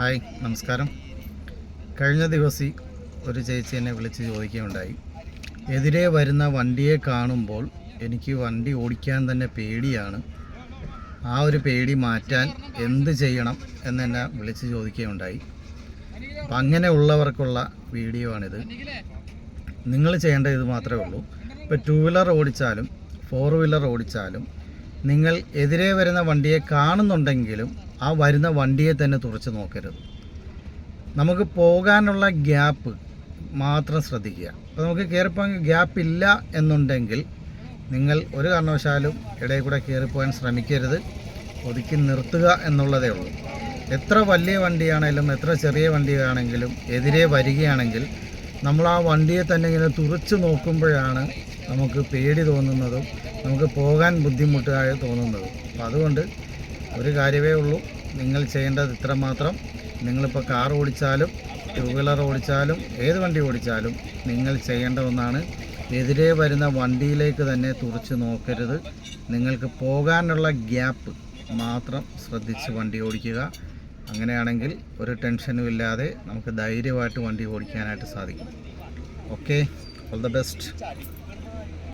Hi നമസ്കാരം. കഴിഞ്ഞ ദിവസം ഒരു ചേച്ചി എന്നെ വിളിച്ച് ചോദിക്കുകയുണ്ടായി. എതിരെ വരുന്ന വണ്ടിയെ കാണുമ്പോൾ എനിക്ക് വണ്ടി ഓടിക്കാൻ തന്നെ പേടിയാണ്. ആ ഒരു പേടി മാറ്റാൻ എന്ത് ചെയ്യണം എന്നെന്നെ വിളിച്ച് ചോദിക്കുകയുണ്ടായി. അപ്പം അങ്ങനെയുള്ളവർക്കുള്ള വീഡിയോ ആണിത്. നിങ്ങൾ ചെയ്യേണ്ട ഇത് മാത്രമേ ഉള്ളൂ. ഇപ്പോൾ ടു വീലർ ഓടിച്ചാലും ഫോർ വീലർ ഓടിച്ചാലും നിങ്ങൾ എതിരെ വരുന്ന വണ്ടിയെ കാണുന്നുണ്ടെങ്കിലും ആ വരുന്ന വണ്ടിയെ തന്നെ തുറച്ച് നോക്കരുത്. നമുക്ക് പോകാനുള്ള ഗ്യാപ്പ് മാത്രം ശ്രദ്ധിക്കുക. അപ്പോൾ നമുക്ക് കയറിപ്പോകാൻ ഗ്യാപ്പ് ഇല്ല എന്നുണ്ടെങ്കിൽ നിങ്ങൾ ഒരു കാരണവശാലും ഇടയിൽ കൂടെ കയറിപ്പോകാൻ ശ്രമിക്കരുത്. ഒതുക്കി നിർത്തുക എന്നുള്ളതേ ഉള്ളൂ. എത്ര വലിയ വണ്ടിയാണെങ്കിലും എത്ര ചെറിയ വണ്ടിയാണെങ്കിലും എതിരെ വരികയാണെങ്കിൽ നമ്മൾ ആ വണ്ടിയെ തന്നെ ഇങ്ങനെ തുറച്ച് നോക്കുമ്പോഴാണ് നമുക്ക് പേടി തോന്നുന്നതും നമുക്ക് പോകാൻ ബുദ്ധിമുട്ടായി തോന്നുന്നതും. അപ്പോൾ അതുകൊണ്ട് ഒരു കാര്യമേ ഉള്ളൂ. നിങ്ങൾ ചെയ്യേണ്ടത് ഇത്രമാത്രം നിങ്ങളിപ്പോൾ കാർ ഓടിച്ചാലും ടു വീലർ ഓടിച്ചാലും ഏത് വണ്ടി ഓടിച്ചാലും നിങ്ങൾ ചെയ്യേണ്ട ഒന്നാണ് എതിരെ വരുന്ന വണ്ടിയിലേക്ക് തന്നെ തുറച്ച് നോക്കരുത്. നിങ്ങൾക്ക് പോകാനുള്ള ഗ്യാപ്പ് മാത്രം ശ്രദ്ധിച്ച് വണ്ടി ഓടിക്കുക. അങ്ങനെയാണെങ്കിൽ ഒരു ടെൻഷനും ഇല്ലാതെ നമുക്ക് ധൈര്യമായിട്ട് വണ്ടി ഓടിക്കാനായിട്ട് സാധിക്കും. Okay all the best